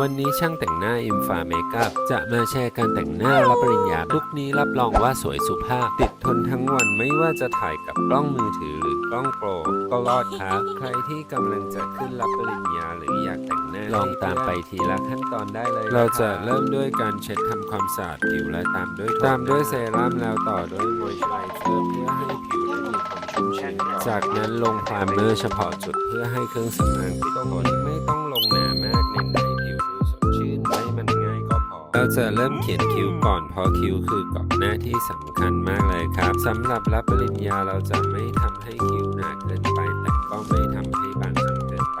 วันนี้ช่างแต่งหน้าอิมฟาเมคอัพจะมาแชร์การแต่งหน้ารับปริญญาลุคนี้รับรองว่าสวยสุภาพ ติดทนทั้งวันไม่ว่าจะถ่ายกับกล้องมือถือหรือกล้องโปรก็รอดครับ ใครที่กำลังจะขึ้นรับปริญญาหรืออยากแต่งหน้าลองตามไปทีละขั้นตอนได้เลย เราจะเริ่มด้วยการเช็ดทำความสะอาดผิวและตามด้วยตามด้วยเซรั่มแล้วต่อด้วยมอยส์เจอไรเซอร์เพื่อให้ผิวได้มีความชุ่มชื้นจากนั้นลงพรามเมอร์เฉพาะจุดเพื่อให้เครื่องสำอางติดทนไม่ต้อง จะเริ่มเขียนคิ้วก่อนเพราะคิ้วคือกรอบหน้าที่สำคัญมากเลยครับสำหรับรับปริญญาเราจะไม่ทำให้คิ้วหนาเกินไป แต่ก็ไม่ทำให้บางจนเกินไป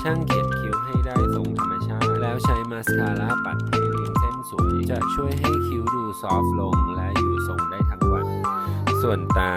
ช่างเขียนคิ้วให้ได้ทรงธรรมชาติ แล้วใช้มาสคาร่าปัดให้เรียงเส้นสวยจะช่วยให้คิ้วดูซอฟต์ลงและอยู่ทรงได้ทั้งวัน ส่วนตา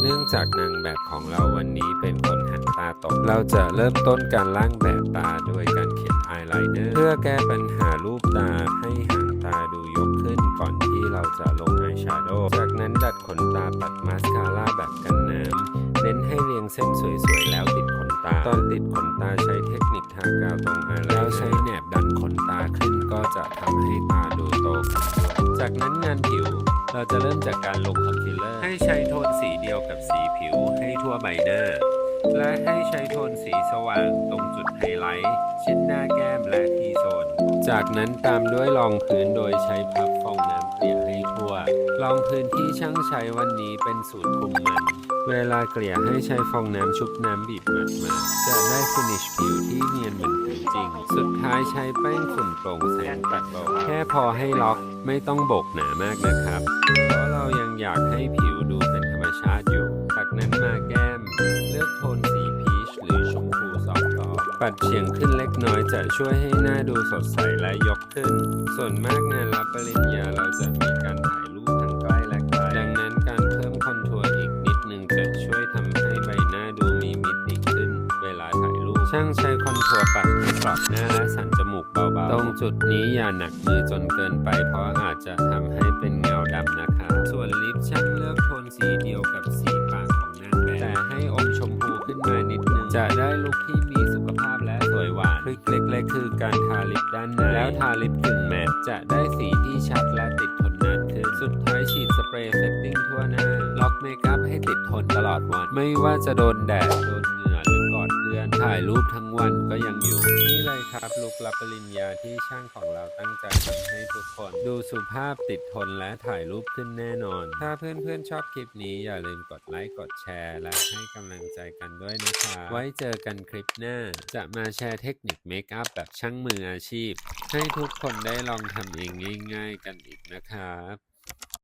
เนื่องจากนางแบบของเราวันนี้เป็นคนหันตาตก เราจะเริ่มต้นการล่างแบบตาโดยการเขียน ไลเนอร์ เพื่อแก้ปัญหารูปตาให้หางตาดูยกขึ้นก่อนที่เราจะลงอายแชโดว์จากนั้นดัดขนตาปัดมาสคาร่าแบบกันน้ำ เน้นให้เรียงเส้นสวยๆ แล้วติดขนตา ตอนติดขนตาใช้เทคนิคทากาวตรงอายแล้วใช้แหนบดันขนตาขึ้นก็จะทำให้ตาดูโตขึ้นจากนั้นงานผิวเราจะเริ่มจากการลงคอนซีลเลอร์ ให้ใช้โทนสีเดียวกับสีผิวให้ทั่วใบหน้า และให้ใช้โทนสีสว่างตรงจุดไฮไลท์ เช่นหน้าแก้มและทีโซน จากนั้นตามด้วยรองพื้นโดยใช้พับฟองน้ำเกลี่ยให้ทั่ว รองพื้นที่ช่างใช้วันนี้เป็นสูตรคุมมัน เวลาเกลี่ยให้ใช้ฟองน้ำชุบน้ำบีบมัดมา จะได้ฟินิชผิวที่เนียนเหมือนผิวจริง สุดท้ายใช้แป้งฝุ่นโปร่งแสงตัดเบาแค่พอให้ล็อกไม่ต้องโบกหนามากนะครับ เพราะเรายังอยากให้ผิว ปัดเฉียงขึ้นเล็กน้อยจะช่วยให้หน้าดูสดใสและยกขึ้น ส่วนมากงานรับปริญญาเราจะมีการถ่ายรูปทั้งใกล้และไกลดังนั้นการเพิ่มคอนทัวร์อีกนิดนึงจะช่วยทำให้ใบหน้าดูมีมิติขึ้น เวลาถ่ายรูปช่างใช้คอนทัวร์ปัดกรอบหน้าและสันจมูกเบาๆตรงจุดนี้อย่าหนักมือจนเกินไป เพราะอาจจะทำให้เป็นเงาดำนะคะ ส่วนลิปช่างเลือกโทนสีเดียวกับสีปากของนางแบบแต่ให้อมชมพูขึ้นมานิดนึงจะได้ลุคที่มี ทริคเล็กๆ คือการทาลิปด้านในแล้วทาลิปกึ่งแมตจะได้สีที่ชัดและติดทนนานขึ้นสุดท้ายฉีดสเปรย์เซตติ้งทั่วหน้า ล็อกเมคอัพให้ติดทนตลอดวัน ไม่ว่าจะโดนแดดโดน ถ่ายรูปทั้งวันก็ยังอยู่ นี่เลยครับลุครับปริญญาที่ช่างของเราตั้งใจทำให้ทุกคน ดูสุภาพติดทนและถ่ายรูปขึ้นแน่นอน ถ้าเพื่อนๆชอบคลิปนี้อย่าลืมกดไลค์กดแชร์ และให้กำลังใจกันด้วยนะครับไว้เจอกันคลิปหน้า จะมาแชร์เทคนิคเมคอัพแบบช่างมืออาชีพ ให้ทุกคนได้ลองทำเองง่าย ๆ กันอีกนะครับ